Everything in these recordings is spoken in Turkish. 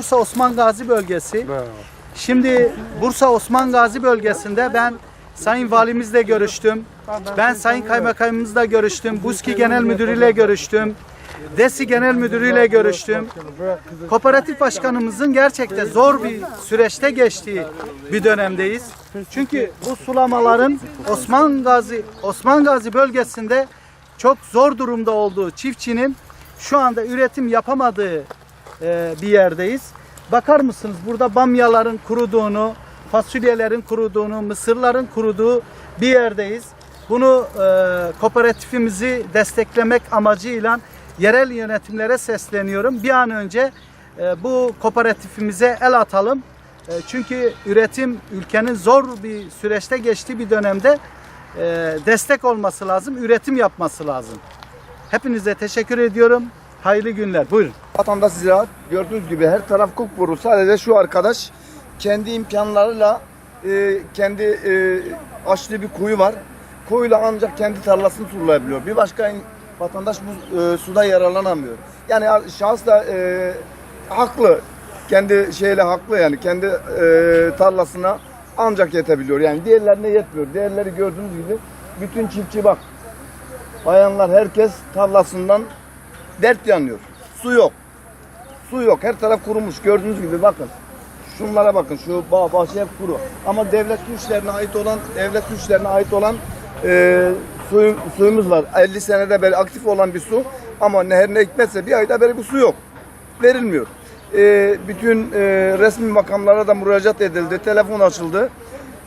Bursa Osman Gazi bölgesi. Şimdi Bursa Osman Gazi bölgesinde ben Sayın Valimizle görüştüm. Ben Sayın Kaymakamımızla görüştüm. Buski Genel Müdürüyle görüştüm. DESİ Genel Müdürüyle görüştüm. Kooperatif Başkanımızın gerçekten zor bir süreçte geçtiği bir dönemdeyiz. Çünkü bu sulamaların Osman Gazi Osman Gazi bölgesinde çok zor durumda olduğu çiftçinin şu anda üretim yapamadığı e, bir yerdeyiz. Bakar mısınız burada bamyaların kuruduğunu, fasulyelerin kuruduğunu, mısırların kuruduğu bir yerdeyiz. Bunu e, kooperatifimizi desteklemek amacıyla yerel yönetimlere sesleniyorum. Bir an önce e, bu kooperatifimize el atalım. E, çünkü üretim ülkenin zor bir süreçte geçtiği bir dönemde e, destek olması lazım, üretim yapması lazım. Hepinize teşekkür ediyorum. Hayırlı günler. Buyurun. Vatandaş ziraat gördüğünüz gibi her taraf kupkuru. Sadece şu arkadaş kendi imkanlarıyla e, kendi e, açtığı bir kuyu var. Kuyuyla ancak kendi tarlasını sulayabiliyor. Bir başka vatandaş bu e, suda yararlanamıyor. Yani şahıs da e, haklı. Kendi şeyle haklı yani. Kendi e, tarlasına ancak yetebiliyor. Yani diğerlerine yetmiyor. Diğerleri gördüğünüz gibi bütün çiftçi bak. Bayanlar herkes tarlasından dert yanıyor. Su yok. Su yok. Her taraf kurumuş. Gördüğünüz gibi bakın. Şunlara bakın. Şu bağ, bahçe hep kuru. Ama devlet güçlerine ait olan, devlet güçlerine ait olan e, suyu, suyumuz var. 50 senede beri aktif olan bir su. Ama nehir ne hikmetse bir ayda beri bu su yok. Verilmiyor. E, bütün e, resmi makamlara da müracaat edildi. Telefon açıldı.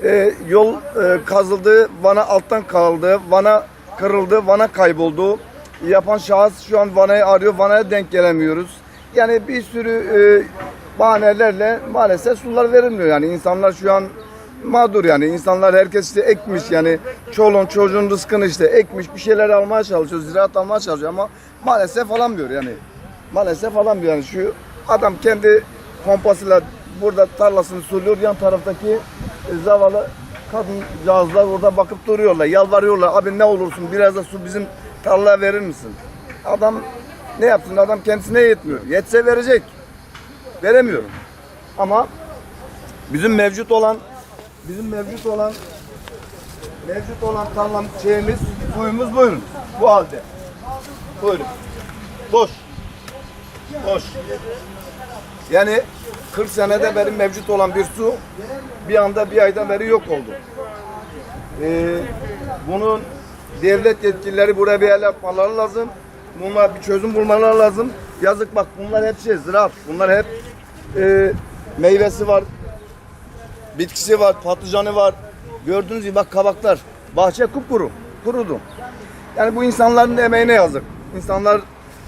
E, yol e, kazıldı. Vana alttan kaldı. Vana kırıldı. Vana kayboldu. Yapan şahıs şu an vanayı arıyor. Vanaya denk gelemiyoruz. Yani bir sürü e, bahanelerle maalesef sular verilmiyor. Yani insanlar şu an mağdur yani. insanlar herkes işte ekmiş yani çoluğun çocuğun rızkını işte ekmiş bir şeyler almaya çalışıyor. Ziraat almaya çalışıyor ama maalesef alamıyor yani. Maalesef alamıyor yani. Şu adam kendi pompasıyla burada tarlasını suluyor. Yan taraftaki e, zavallı kadıncağızlar orada bakıp duruyorlar. Yalvarıyorlar. Abi ne olursun biraz da su bizim tarlaya verir misin? Adam ne yapsın? Adam kendisine yetmiyor. Yetse verecek. Veremiyor. Ama bizim mevcut olan bizim mevcut olan mevcut olan tarlam şeyimiz suyumuz buyurun. Bu halde. Buyurun. Boş. Boş. Yani 40 senede beri mevcut olan bir su bir anda bir aydan beri yok oldu. Ee, bunun devlet yetkilileri buraya bir el atmaları lazım. Bunlar bir çözüm bulmaları lazım. Yazık bak bunlar hep şey ziraat. Bunlar hep e, meyvesi var. Bitkisi var, patlıcanı var. Gördüğünüz gibi bak kabaklar. Bahçe kupkuru. Kurudu. Yani bu insanların emeğine yazık. İnsanlar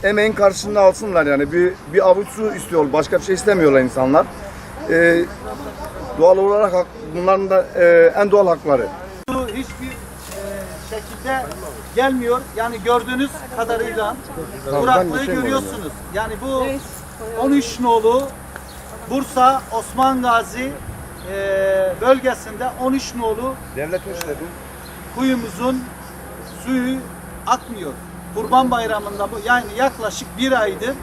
emeğin karşılığını alsınlar yani. Bir, bir avuç su istiyor. Başka bir şey istemiyorlar insanlar. Ee, doğal olarak hak- bunların da e, en doğal hakları. Hiçbir şekilde gelmiyor. Yani gördüğünüz kadarıyla kuraklığı görüyorsunuz. Yani bu 13 nolu Bursa Osman Gazi e, bölgesinde 13 nolu Devlet güçleri. kuyumuzun suyu akmıyor. Kurban Bayramı'nda bu yani yaklaşık bir aydır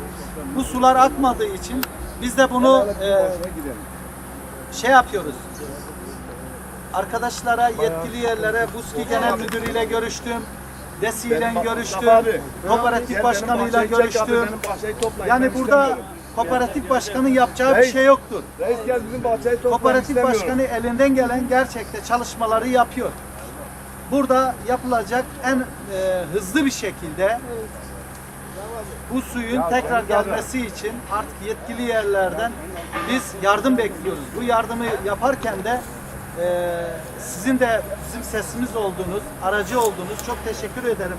bu sular akmadığı için biz de bunu e, şey yapıyoruz. Arkadaşlara, yetkili yerlere, Buski Genel Müdürüyle görüştüm. DESİ ile görüştüm. Kooperatif başkanıyla görüştüm. Yani burada kooperatif başkanın yapacağı bir şey yoktur. Reis gel bizim bahçeyi topla. Kooperatif başkanı elinden gelen gerçekte çalışmaları yapıyor. Burada yapılacak en e, hızlı bir şekilde bu suyun tekrar gelmesi için artık yetkili yerlerden biz yardım bekliyoruz. Bu yardımı yaparken de sizin de bizim sesimiz olduğunuz, aracı olduğunuz çok teşekkür ederim.